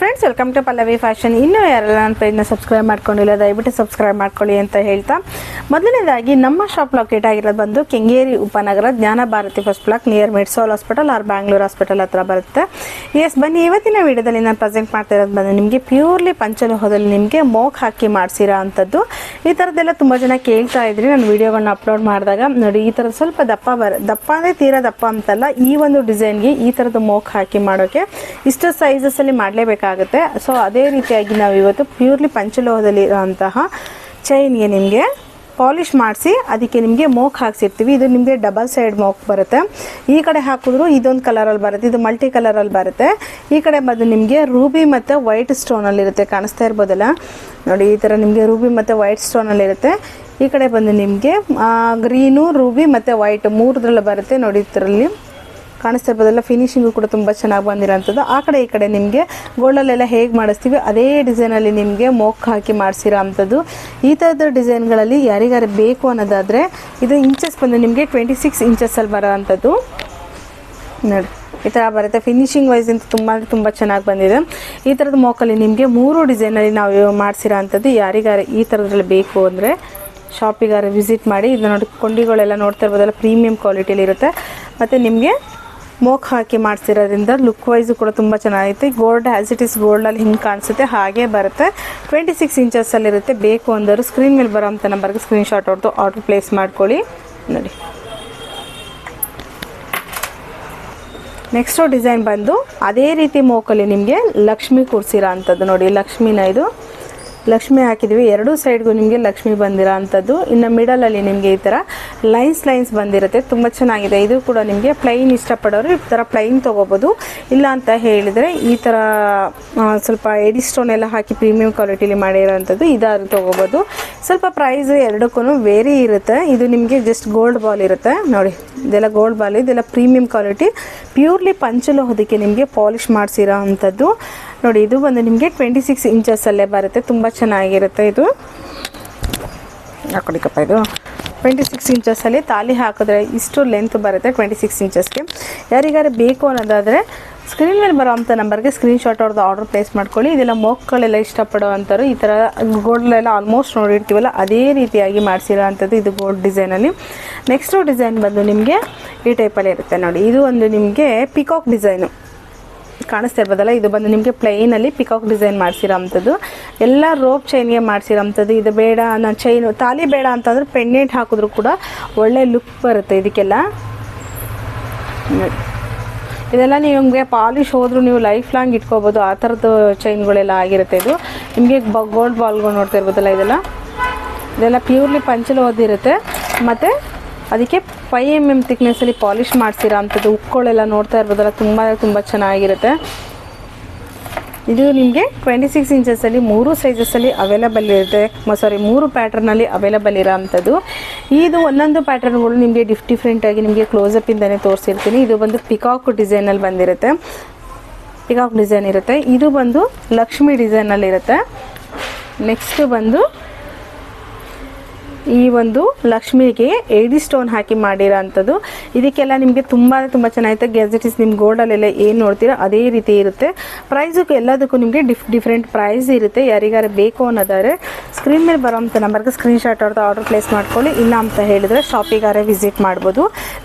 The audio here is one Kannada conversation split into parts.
Friends welcome to Pallavi fashion ಇನ್ನೂ ಯಾರೆಲ್ಲ ನನ್ನ ಪೇಜ್ನ ಸಬ್ಸ್ಕ್ರೈಬ್ ಮಾಡ್ಕೊಂಡಿಲ್ಲ, ದಯವಿಟ್ಟು ಸಬ್ಸ್ಕ್ರೈಬ್ ಮಾಡ್ಕೊಳ್ಳಿ ಅಂತ ಹೇಳ್ತಾ. ಮೊದಲನೇದಾಗಿ, ನಮ್ಮ ಶಾಪ್ ಲೊಕೇಟ್ ಆಗಿರೋದು ಬಂದು Kengeri Upanagara Jnana Bharathi first block near Medsol hospital or Bangalore hospital ಹತ್ರ ಬರುತ್ತೆ. ಎಸ್ ಬನ್ನಿ, ಇವತ್ತಿನ ವಿಡಿಯೋದಲ್ಲಿ ನಾನು ಪ್ರೆಸೆಂಟ್ ಮಾಡ್ತಾ ಇರೋದು ಬಂದು ನಿಮಗೆ ಪ್ಯೂರ್ಲಿ ಪಂಚಲೋಹದಲ್ಲಿ ನಿಮಗೆ ಮೋಕ್ ಹಾಕಿ ಮಾಡಿಸಿರೋ ಅಂಥದ್ದು. ಈ ಥರದ್ದೆಲ್ಲ ತುಂಬ ಜನ ಕೇಳ್ತಾ ಇದ್ರಿ, ನಾನು ವಿಡಿಯೋಗಳನ್ನ ಅಪ್ಲೋಡ್ ಮಾಡಿದಾಗ. ನೋಡಿ, ಈ ಥರದ್ದು ಸ್ವಲ್ಪ ದಪ್ಪ ಬರ, ದಪ್ಪ ಅಂದರೆ ತೀರಾ ದಪ್ಪ ಅಂತಲ್ಲ, ಈ ಒಂದು ಡಿಸೈನ್ಗೆ ಈ ಥರದ್ದು ಮೋಕ್ ಹಾಕಿ ಮಾಡೋಕ್ಕೆ ಇಷ್ಟು ಸೈಜಸ್ಸಲ್ಲಿ ಮಾಡಲೇಬೇಕಾಗುತ್ತೆ ಸೊ ಅದೇ ರೀತಿಯಾಗಿ ನಾವು ಇವತ್ತು ಪ್ಯೂರ್ಲಿ ಪಂಚಲೋಹದಲ್ಲಿ ಇರೋಂತಹ ಚೈನ್ಗೆ ನಿಮಗೆ ಪಾಲಿಷ್ ಮಾಡಿಸಿ, ಅದಕ್ಕೆ ನಿಮಗೆ ಮೋಕ್ ಹಾಕ್ಸಿರ್ತೀವಿ. ಇದು ನಿಮಗೆ ಡಬಲ್ ಸೈಡ್ ಮೋಕ್ ಬರುತ್ತೆ. ಈ ಕಡೆ ಹಾಕಿದ್ರು ಇದೊಂದು ಕಲರಲ್ಲಿ ಬರುತ್ತೆ. ಇದು ಮಲ್ಟಿ ಕಲರಲ್ಲಿ ಬರುತ್ತೆ. ಈ ಕಡೆ ಬಂದು ನಿಮಗೆ ರೂಬಿ ಮತ್ತು ವೈಟ್ ಸ್ಟೋನಲ್ಲಿರುತ್ತೆ ಕಾಣಿಸ್ತಾ ಇರ್ಬೋದಲ್ಲ? ನೋಡಿ, ಈ ಥರ ನಿಮಗೆ ರೂಬಿ ಮತ್ತು ವೈಟ್ ಸ್ಟೋನಲ್ಲಿರುತ್ತೆ ಈ ಕಡೆ ಬಂದು ನಿಮಗೆ ಗ್ರೀನು ರೂಬಿ ಮತ್ತು ವೈಟ್ ಮೂರದ್ರಲ್ಲಿ ಬರುತ್ತೆ. ನೋಡಿ, ಇದರಲ್ಲಿ. ಕಾಣಿಸ್ತಾ ಇರ್ಬೋದಲ್ಲ ಫಿನಿಶಿಂಗು ಕೂಡ ತುಂಬ ಚೆನ್ನಾಗಿ ಬಂದಿರೋಂಥದ್ದು. ಆ ಕಡೆ ಈ ಕಡೆ ನಿಮಗೆ ಗೋಲ್ಡಲ್ಲೆಲ್ಲ ಹೇಗೆ ಮಾಡಿಸ್ತೀವಿ, ಅದೇ ಡಿಸೈನಲ್ಲಿ ನಿಮಗೆ ಮೋಕ್ ಹಾಕಿ ಮಾಡಿಸಿರೋ ಅಂಥದ್ದು ಈ ಥರದ ಡಿಸೈನ್ಗಳಲ್ಲಿ ಯಾರಿಗಾರು ಬೇಕು ಅನ್ನೋದಾದರೆ, ಇದು ಇಂಚಸ್ ಬಂದು ನಿಮಗೆ ಟ್ವೆಂಟಿ ಸಿಕ್ಸ್ ಇಂಚಸ್ಸಲ್ಲಿ ಬರೋ ಅಂಥದ್ದು ನೋಡಿ, ಈ ಥರ ಬರುತ್ತೆ. ಫಿನಿಶಿಂಗ್ ವೈಸ್ ಅಂತ ತುಂಬ ಅಂದರೆ ತುಂಬ ಚೆನ್ನಾಗಿ ಬಂದಿದೆ. ಈ ಥರದ ಮೋಕಲ್ಲಿ ನಿಮಗೆ ಮೂರು ಡಿಸೈನಲ್ಲಿ ನಾವು ಮಾಡಿಸಿರೋ ಅಂಥದ್ದು ಯಾರಿಗಾರು ಈ ಥರದ್ರಲ್ಲಿ ಬೇಕು ಅಂದರೆ ಶಾಪಿಗಾರ ವಿಸಿಟ್ ಮಾಡಿ ಇದನ್ನ ನೋಡಿ, ಕೊಂಡಿಗಳೆಲ್ಲ ನೋಡ್ತಾ ಇರ್ಬೋದಲ್ಲ ಪ್ರೀಮಿಯಂ ಕ್ವಾಲಿಟಿಯಲ್ಲಿ ಇರುತ್ತೆ. ಮತ್ತು ನಿಮಗೆ ಮೋಕ್ ಹಾಕಿ ಮಾಡಿಸಿರೋದ್ರಿಂದ ಲುಕ್ ವೈಸು ಕೂಡ ತುಂಬ ಚೆನ್ನಾಗೈತೆ. ಗೋಲ್ಡ್ ಆ್ಯಸ್ ಇಟ್ ಇಸ್ ಗೋಲ್ಡಲ್ಲಿ ಹಿಂಗೆ ಕಾಣಿಸುತ್ತೆ. ಹಾಗೆ ಬರುತ್ತೆ. ಟ್ವೆಂಟಿ ಸಿಕ್ಸ್ ಇಂಚಸ್ಸಲ್ಲಿರುತ್ತೆ ಬೇಕು ಅಂದರು ಸ್ಕ್ರೀನ್ ಮೇಲೆ ಬರೋ ಅಂತ ನಂಬರ್ಗೆ ಸ್ಕ್ರೀನ್ಶಾಟ್ ಹೊಡೆದು ಆರ್ಡ್ರ್ ಪ್ಲೇಸ್ ಮಾಡ್ಕೊಳ್ಳಿ. ನೋಡಿ. ನೆಕ್ಸ್ಟು ಡಿಸೈನ್ ಬಂದು ಅದೇ ರೀತಿ ಮೋಕಲ್ಲಿ ನಿಮಗೆ ಲಕ್ಷ್ಮಿ ಕೂರಿಸಿರೋ ಅಂಥದ್ದು ನೋಡಿ. ಲಕ್ಷ್ಮಿನ ಇದು. ಲಕ್ಷ್ಮಿ ಹಾಕಿದ್ವಿ. ಎರಡೂ ಸೈಡ್ಗೂ ನಿಮಗೆ ಲಕ್ಷ್ಮಿ ಬಂದಿರೋ ಅಂಥದ್ದು. ಇನ್ನು ಮಿಡಲಲ್ಲಿ ನಿಮಗೆ ಈ ಥರ ಲೈನ್ಸ್ ಲೈನ್ಸ್ ಬಂದಿರುತ್ತೆ. ತುಂಬ ಚೆನ್ನಾಗಿದೆ. ಇದು ಕೂಡ ನಿಮಗೆ ಪ್ಲೈನ್ ಇಷ್ಟಪಡೋರು ಈ ಥರ ಪ್ಲೈನ್ ತೊಗೋಬೋದು. ಇಲ್ಲ ಅಂತ ಹೇಳಿದರೆ ಈ ಥರ ಸ್ವಲ್ಪ ಎಡಿ ಸ್ಟೋನ್ ಎಲ್ಲ ಹಾಕಿ ಪ್ರೀಮಿಯಂ ಕ್ವಾಲಿಟಿಲಿ ಮಾಡಿರೋಂಥದ್ದು ಇದಾದ್ರು ತೊಗೋಬೋದು. ಸ್ವಲ್ಪ ಪ್ರೈಸ್ ಎರಡಕ್ಕೂ ವೇರಿ ಇರುತ್ತೆ. ಇದು ನಿಮಗೆ ಜಸ್ಟ್ ಗೋಲ್ಡ್ ಬಾಲ್ ಇರುತ್ತೆ. ನೋಡಿ, ಇದೆಲ್ಲ ಗೋಲ್ಡ್ ಬಾಲ್ ಇದೆಲ್ಲ ಪ್ರೀಮಿಯಂ ಕ್ವಾಲಿಟಿ ಪ್ಯೂರ್ಲಿ ಪಂಚಲೋಹದಕ್ಕೆ ನಿಮಗೆ ಪಾಲಿಷ್ ಮಾಡಿಸಿರೋ ಅಂಥದ್ದು ನೋಡಿ, ಇದು ಬಂದು ನಿಮಗೆ ಟ್ವೆಂಟಿ ಸಿಕ್ಸ್ ಇಂಚಸ್ಸಲ್ಲೇ ಬರುತ್ತೆ. ತುಂಬ ಚೆನ್ನಾಗಿರುತ್ತೆ ಇದು. ಹಾಕೊಡಿಕಪ್ಪ ಇದು? ಟ್ವೆಂಟಿ ಸಿಕ್ಸ್ ಇಂಚಸ್ಸಲ್ಲಿ ತಾಲಿ ಹಾಕಿದ್ರೆ ಇಷ್ಟು ಲೆಂತ್ ಬರುತ್ತೆ ಟ್ವೆಂಟಿ ಸಿಕ್ಸ್ ಇಂಚಸ್ಗೆ ಯಾರಿಗಾರು ಬೇಕು ಅನ್ನೋದಾದರೆ ಸ್ಕ್ರೀನ್ ಮೇಲೆ ಬರೋ ಅಂಥ ನಂಬರ್ಗೆ ಸ್ಕ್ರೀನ್ಶಾಟ್ ಅವ್ರದ್ದು ಆರ್ಡರ್ ಪ್ಲೇಸ್ ಮಾಡ್ಕೊಳ್ಳಿ. ಇದೆಲ್ಲ ಮೋಕ್ಗಳೆಲ್ಲ ಇಷ್ಟಪಡೋ ಅಂಥವ್ರು ಈ ಥರ ಗೋಲ್ಡ್ಲೆಲ್ಲ ಆಲ್ಮೋಸ್ಟ್ ನೋಡಿರ್ತೀವಲ್ಲ, ಅದೇ ರೀತಿಯಾಗಿ ಮಾಡಿಸಿರೋ ಅಂಥದ್ದು ಇದು ಗೋಲ್ಡ್ ಡಿಸೈನಲ್ಲಿ ನೆಕ್ಸ್ಟು ಡಿಸೈನ್ ಬಂದು ನಿಮಗೆ ಈ ಟೈಪಲ್ಲಿ ಇರುತ್ತೆ ನೋಡಿ. ಇದು ಒಂದು ನಿಮಗೆ ಪಿಕಾಕ್ ಡಿಸೈನು ಕಾಣಿಸ್ತಾ ಇರ್ಬೋದಲ್ಲ, ಇದು ಬಂದು ನಿಮಗೆ ಪ್ಲೈನಲ್ಲಿ ಪಿಕಾಕ್ ಡಿಸೈನ್ ಮಾಡಿಸಿರೋ ಅಂಥದ್ದು ಎಲ್ಲ ರೋಪ್ ಚೈನ್ಗೆ ಮಾಡಿಸಿರೋಂಥದ್ದು. ಇದು ಬೇಡ ನಾನು ಚೈನು, ತಾಲಿ ಬೇಡ ಅಂತಂದ್ರೆ ಪೆಂಡೆಂಟ್ ಹಾಕಿದ್ರು ಕೂಡ ಒಳ್ಳೆ ಲುಕ್ ಬರುತ್ತೆ ಇದಕ್ಕೆಲ್ಲ. ಇದೆಲ್ಲ ಇದೆಲ್ಲ ನಿಮಗೆ ಪಾಲಿಶ್ ಹೋದರೂ ನೀವು ಲೈಫ್ ಲಾಂಗ್ ಇಟ್ಕೋಬೋದು. ಆ ಥರದ್ದು ಚೈನ್ಗಳೆಲ್ಲ ಆಗಿರುತ್ತೆ ಇದು. ನಿಮಗೆ ಗೋಲ್ಡ್ ಬಾಲ್ಗಳು ನೋಡ್ತಾ ಇರ್ಬೋದಲ್ಲ ಇದೆಲ್ಲ. ಇದೆಲ್ಲ ಪ್ಯೂರ್ಲಿ ಪಂಚಲು ಓದಿರುತ್ತೆ ಮತ್ತು ಅದಕ್ಕೆ ಫೈ ಎಂ ಎಂ ತಿಕ್ನೆಸ್ಸಲ್ಲಿ ಪಾಲಿಶ್ ಮಾಡಿಸಿರೋ ಅಂಥದ್ದು ಉಕ್ಕೋಳೆಲ್ಲ ನೋಡ್ತಾ ಇರ್ಬೋದಲ್ಲ, ತುಂಬ ತುಂಬ ಚೆನ್ನಾಗಿರುತ್ತೆ. ಇದು ನಿಮಗೆ ಟ್ವೆಂಟಿ ಸಿಕ್ಸ್ ಇಂಚಸಲ್ಲಿ ಮೂರು ಸೈಜಸ್ಸಲ್ಲಿ ಅವೈಲಬಲ್ ಇರುತ್ತೆ. ಸಾರಿ ಮೂರು ಪ್ಯಾಟ್ರನಲ್ಲಿ ಅವೈಲಬಲ್ ಇರೋ ಅಂಥದ್ದು ಇದು ಒಂದೊಂದು ಪ್ಯಾಟರ್ನ್ಗಳು ನಿಮಗೆ ಡಿಫ್ ಡಿಫ್ರೆಂಟಾಗಿ ನಿಮಗೆ ಕ್ಲೋಸಪ್ಪಿಂದನೇ ತೋರಿಸಿರ್ತೀನಿ. ಇದು ಬಂದು ಪಿಕಾಕ್ ಡಿಸೈನಲ್ಲಿ ಬಂದಿರುತ್ತೆ. ಪಿಕಾಕ್ ಡಿಸೈನ್ ಇರುತ್ತೆ. ಇದು ಬಂದು ಲಕ್ಷ್ಮಿ ಡಿಸೈನಲ್ಲಿ ಇರುತ್ತೆ. ನೆಕ್ಸ್ಟ್ ಬಂದು ಈ ಒಂದು ಲಕ್ಷ್ಮಿಗೆ ಏಡಿ ಸ್ಟೋನ್ ಹಾಕಿ ಮಾಡಿರೋ ಅಂಥದ್ದು. ಇದಕ್ಕೆಲ್ಲ ನಿಮಗೆ ತುಂಬ ತುಂಬ ಚೆನ್ನಾಗಿರುತ್ತೆ. ಗ್ಯಾಜೆಟಿಸ್ ನಿಮ್ಮ ಗೋಲ್ಡಲ್ಲೆಲ್ಲ ಏನು ನೋಡ್ತೀರೋ ಅದೇ ರೀತಿ ಇರುತ್ತೆ. ಪ್ರೈಸು ಎಲ್ಲದಕ್ಕೂ ನಿಮಗೆ ಡಿಫ್ ಡಿಫ್ರೆಂಟ್ ಪ್ರೈಸ್ ಇರುತ್ತೆ. ಯಾರಿಗಾರು ಬೇಕು ಅನ್ನೋದಾದ್ರೆ ಸ್ಕ್ರೀನ್ ಮೇಲೆ ಬರೋಂಥ ನಂಬರ್ಗೆ ಸ್ಕ್ರೀನ್ಶಾಟ್ ಹೊಡೆದು ಆರ್ಡರ್ ಪ್ಲೇಸ್ ಮಾಡ್ಕೊಳ್ಳಿ. ಇಲ್ಲ ಅಂತ ಹೇಳಿದರೆ ಶಾಪಿಗಾರೇ ವಿಸಿಟ್ ಮಾಡ್ಬೋದು.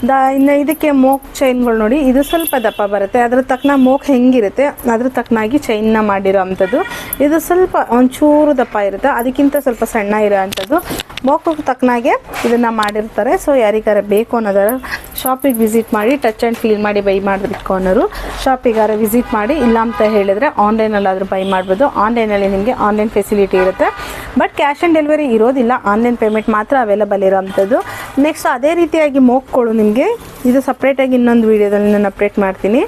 ದ, ಇನ್ನು ಇದಕ್ಕೆ ಮೋಕ್ ಚೈನ್ಗಳು ನೋಡಿ, ಇದು ಸ್ವಲ್ಪ ದಪ್ಪ ಬರುತ್ತೆ. ಅದ್ರ ತಕ್ಕನ ಮೋಕ್ ಹೆಂಗಿರುತ್ತೆ? ಅದ್ರ ತಕ್ಕನಾಗಿ ಚೈನ್ನ ಮಾಡಿರೋ ಅಂಥದ್ದು. ಇದು ಸ್ವಲ್ಪ ಒಂಚೂರು ದಪ್ಪ ಇರುತ್ತೆ. ಅದಕ್ಕಿಂತ ಸ್ವಲ್ಪ ಸಣ್ಣ ಇರೋ ಅಂಥದ್ದು. ಮೋಕಕ್ಕೆ ತಕ್ಕನಾಗೆ ಇದನ್ನು ಮಾಡಿರ್ತಾರೆ. ಸೊ ಯಾರಿಗಾರ ಬೇಕು ಅನ್ನೋದಾರ ಶಾಪಿಗೆ ವಿಸಿಟ್ ಮಾಡಿ ಟಚ್ ಆ್ಯಂಡ್ ಫೀಲ್ ಮಾಡಿ ಬೈ ಮಾಡಬೇಕು ಅನ್ನೋರು ಶಾಪಿಗಾರ ವಿಸಿಟ್ ಮಾಡಿ, ಇಲ್ಲ ಅಂತ ಹೇಳಿದರೆ ಆನ್ಲೈನಲ್ಲಾದರೂ ಬೈ ಮಾಡ್ಬೋದು. ಆನ್ಲೈನಲ್ಲಿ ನಿಮಗೆ ಆನ್ಲೈನ್ ಫೆಸಿಲಿಟಿ ಇರುತ್ತೆ. ಬಟ್ ಕ್ಯಾಶ್ ಆ್ಯಂಡ್ ಡೆಲಿವರಿ ಇರೋದಿಲ್ಲ. ಆನ್ಲೈನ್ ಪೇಮೆಂಟ್ ಮಾತ್ರ ಅವೈಲಬಲ್ ಇರೋವಂಥದ್ದು ನೆಕ್ಸ್ಟ್ ಅದೇ ರೀತಿಯಾಗಿ ಮೋಕ್ಗಳು ನಿಮಗೆ. ಇದು ಸಪ್ರೇಟಾಗಿ ಇನ್ನೊಂದು ವೀಡಿಯೋದಲ್ಲಿ ನಾನು ಅಪ್ಡೇಟ್ ಮಾಡ್ತೀನಿ.